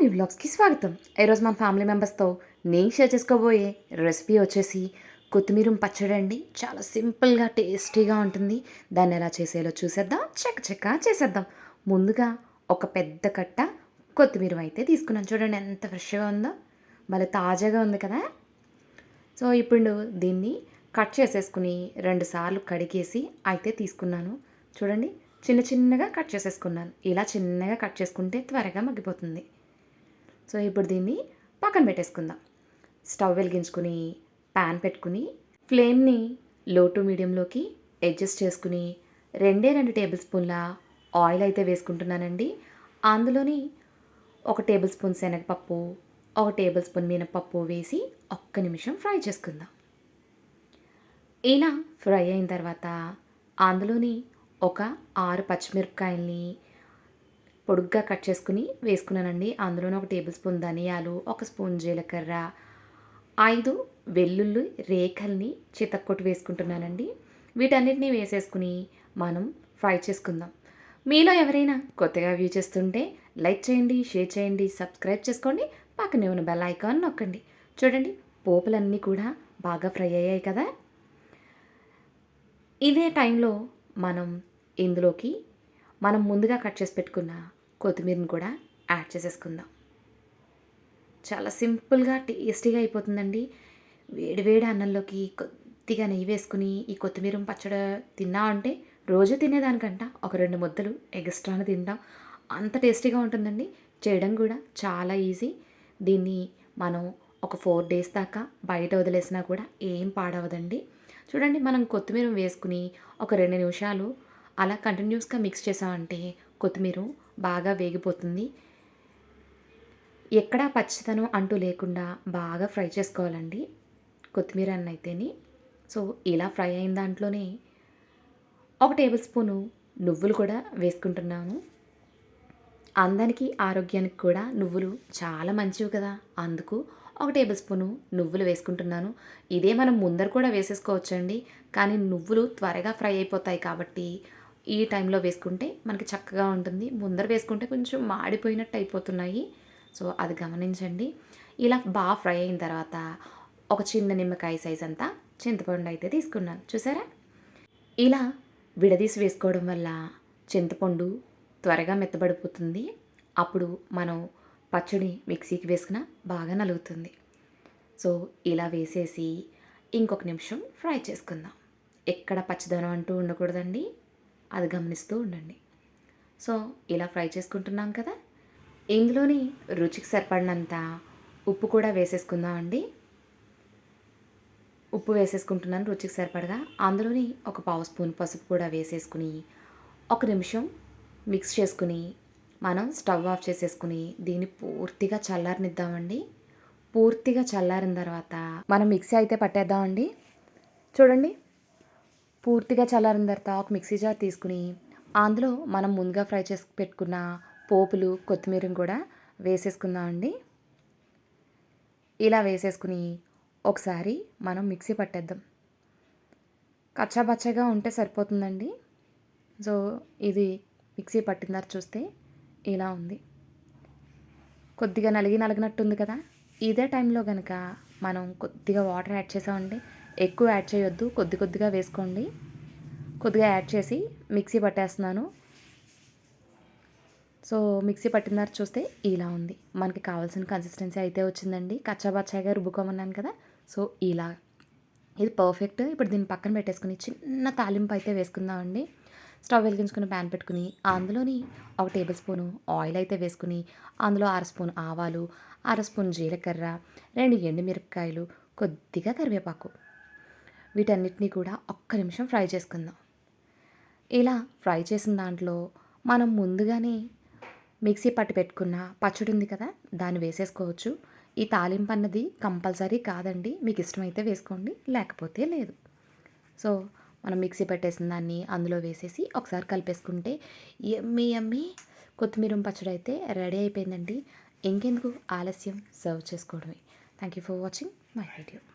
నీ వ్లాగ్స్కి స్వాగతం ఈరోజు మన ఫ్యామిలీ మెంబర్స్తో నేను షేర్ చేసుకోబోయే రెసిపీ వచ్చేసి కొత్తిమీర పచ్చడి అండి చాలా సింపుల్గా టేస్టీగా ఉంటుంది దాన్ని ఎలా చేసేయాలో చూసేద్దాం చెక్క చెక్క చేసేద్దాం ముందుగా ఒక పెద్ద కట్ట కొత్తిమీర అయితే తీసుకున్నాను చూడండి ఎంత ఫ్రెష్గా ఉందో మళ్ళీ తాజాగా ఉంది కదా సో ఇప్పుడు దీన్ని కట్ చేసేసుకుని రెండుసార్లు కడిగేసి అయితే తీసుకున్నాను. చూడండి. చిన్న చిన్నగా కట్ చేసేసుకున్నాను. ఇలా చిన్నగా కట్ చేసుకుంటే త్వరగా మగ్గిపోతుంది. సో ఇప్పుడు దీన్ని పక్కన పెట్టేసుకుందాం. స్టవ్ వెలిగించుకుని ప్యాన్ పెట్టుకుని ఫ్లేమ్ని లో టు మీడియంలోకి అడ్జస్ట్ చేసుకుని రెండే రెండు టేబుల్ స్పూన్ల ఆయిల్ అయితే వేసుకుంటున్నానండి. అందులోని ఒక టేబుల్ స్పూన్ శనగపప్పు ఒక టేబుల్ స్పూన్ మినపప్పు వేసి ఒక్క నిమిషం ఫ్రై చేసుకుందాం. ఇలా ఫ్రై అయిన తర్వాత అందులోని ఒక ఆరు పచ్చిమిరపకాయల్ని పొడుగ్గా కట్ చేసుకుని వేసుకున్నానండి. అందులోనే ఒక టేబుల్ స్పూన్ ధనియాలు ఒక స్పూన్ జీలకర్ర ఐదు వెల్లుల్లి రేఖల్ని చితక్కొట్టు వేసుకుంటున్నానండి. వీటన్నిటిని వేసేసుకుని మనం ఫ్రై చేసుకుందాం. మీలో ఎవరైనా కొత్తగా వ్యూ చేస్తుంటే లైక్ చేయండి షేర్ చేయండి సబ్స్క్రైబ్ చేసుకోండి పక్కనే ఉన్న బెల్ ఐకాన్ నొక్కండి. చూడండి పోపులన్నీ కూడా బాగా ఫ్రై అయ్యాయి కదా. ఇదే టైంలో మనం ఇందులోకి మనం ముందుగా కట్ చేసి పెట్టుకున్న కొత్తిమీరని కూడా యాడ్ చేసేసుకుందాం. చాలా సింపుల్గా టేస్టీగా అయిపోతుందండి. వేడి వేడి అన్నంలోకి కొద్దిగా నెయ్యి వేసుకుని ఈ కొత్తిమీర పచ్చడి తిన్నా అంటే రోజు తినేదానికంట ఒక రెండు ముద్దలు ఎక్స్ట్రాను తింటాం. అంత టేస్టీగా ఉంటుందండి. చేయడం కూడా చాలా ఈజీ. దీన్ని మనం ఒక ఫోర్ డేస్ దాకా బయట వదిలేసినా కూడా ఏం పాడవదండి. చూడండి మనం కొత్తిమీర వేసుకుని ఒక రెండు నిమిషాలు అలా కంటిన్యూస్గా మిక్స్ చేసామంటే కొత్తిమీర బాగా వేగిపోతుంది. ఎక్కడా పచ్చితనం అంటూ లేకుండా బాగా ఫ్రై చేసుకోవాలండి కొత్తిమీర అన్నైతేని సో ఇలా ఫ్రై అయిన దాంట్లోనే ఒక టేబుల్ స్పూను నువ్వులు కూడా వేసుకుంటున్నాను. అందానికి ఆరోగ్యానికి కూడా నువ్వులు చాలా మంచివి కదా అందుకు ఒక టేబుల్ స్పూను నువ్వులు వేసుకుంటున్నాను. ఇదే మనం ముందర కూడా వేసేసుకోవచ్చండి కానీ నువ్వులు త్వరగా ఫ్రై అయిపోతాయి కాబట్టి ఈ టైంలో వేసుకుంటే మనకి చక్కగా ఉంటుంది. ముందర వేసుకుంటే కొంచెం మాడిపోయినట్టు అయిపోతున్నాయి. సో అది గమనించండి. ఇలా బాగా ఫ్రై అయిన తర్వాత ఒక చిన్న నిమ్మకాయ సైజ్ అంతా చింతపండు అయితే తీసుకున్నాను. చూసారా? ఇలా విడదీసి వేసుకోవడం వల్ల చింతపండు త్వరగా మెత్తబడిపోతుంది. అప్పుడు మనం పచ్చడి మిక్సీకి వేసుకున్న బాగా నలుగుతుంది. సో ఇలా వేసేసి ఇంకొక నిమిషం ఫ్రై చేసుకుందాం. ఎక్కడ పచ్చదనం అంటూ ఉండకూడదండి. అది గమనిస్తూ ఉండండి. సో ఇలా ఫ్రై చేసుకుంటున్నాం కదా? ఇందులోని రుచికి సరిపడినంత ఉప్పు కూడా వేసేసుకుందాం అండి. ఉప్పు వేసేసుకుంటున్నాను రుచికి సరిపడగా. అందులోని ఒక పావు స్పూన్ పసుపు కూడా వేసేసుకుని ఒక నిమిషం మిక్స్ చేసుకుని మనం స్టవ్ ఆఫ్ చేసేసుకుని దీన్ని పూర్తిగా చల్లారనిద్దామండి. పూర్తిగా చల్లారిన తర్వాత మనం మిక్సీ అయితే పట్టేద్దామండి. చూడండి. పూర్తిగా చల్లారిన తర్వాత ఒక మిక్సీ జార్ తీసుకుని అందులో మనం ముందుగా ఫ్రై చేసి పెట్టుకున్న పోపులు కొత్తిమీరని కూడా వేసేసుకుందామండి ఇలా వేసేసుకుని ఒకసారి మనం మిక్సీ పట్టేద్దాం. కచ్చాబచ్చగా ఉంటే సరిపోతుందండి. సో ఇది మిక్సీ పట్టిన చూస్తే ఇలా ఉంది. కొద్దిగా నలిగి నలిగినట్టుంది కదా. ఇదే టైంలో కనుక మనం కొద్దిగా వాటర్ యాడ్ చేసామండి ఎక్కువ యాడ్ చేయొద్దు. కొద్ది కొద్దిగా వేసుకోండి. కొద్దిగా యాడ్ చేసి మిక్సీ పట్టేస్తున్నాను. సో మిక్సీ పట్టినారు చూస్తే ఇలా ఉంది. మనకి కావాల్సిన కన్సిస్టెన్సీ అయితే వచ్చిందండి. కచ్చాబచ్చాగా రుబ్బుకోమన్నాను కదా. సో ఇలా. ఇది పర్ఫెక్ట్ ఇప్పుడు దీన్ని పక్కన పెట్టేసుకుని చిన్న తాలింపు అయితే వేసుకుందామండి. స్టవ్ వెలిగించుకుని ప్యాన్ పెట్టుకుని అందులోని ఒక టేబుల్ స్పూను ఆయిల్ అయితే వేసుకుని అందులో అర స్పూన్ ఆవాలు అర స్పూన్ జీలకర్ర రెండు ఎండుమిరపకాయలు కొద్దిగా కరివేపాకు. వీటన్నిటినీ కూడా ఒక్క నిమిషం ఫ్రై చేసుకుందాం. ఇలా ఫ్రై చేసిన దాంట్లో మనం ముందుగానే మిక్సీ పట్టి పెట్టుకున్న పచ్చడి ఉంది కదా దాన్ని వేసేసుకోవచ్చు. ఈ తాలింపు అన్నది కంపల్సరీ కాదండి మీకు ఇష్టమైతే వేసుకోండి లేకపోతే లేదు. సో మనం మిక్సీ పెట్టేసిన దాన్ని అందులో వేసేసి ఒకసారి కలిపేసుకుంటే ఎమ్మి ఎమ్మి కొత్తిమీర పచ్చడి అయితే రెడీ అయిపోయిందండి. ఇంకెందుకు ఆలస్యం సర్వ్ చేసుకోవడమే. Thank you for watching my video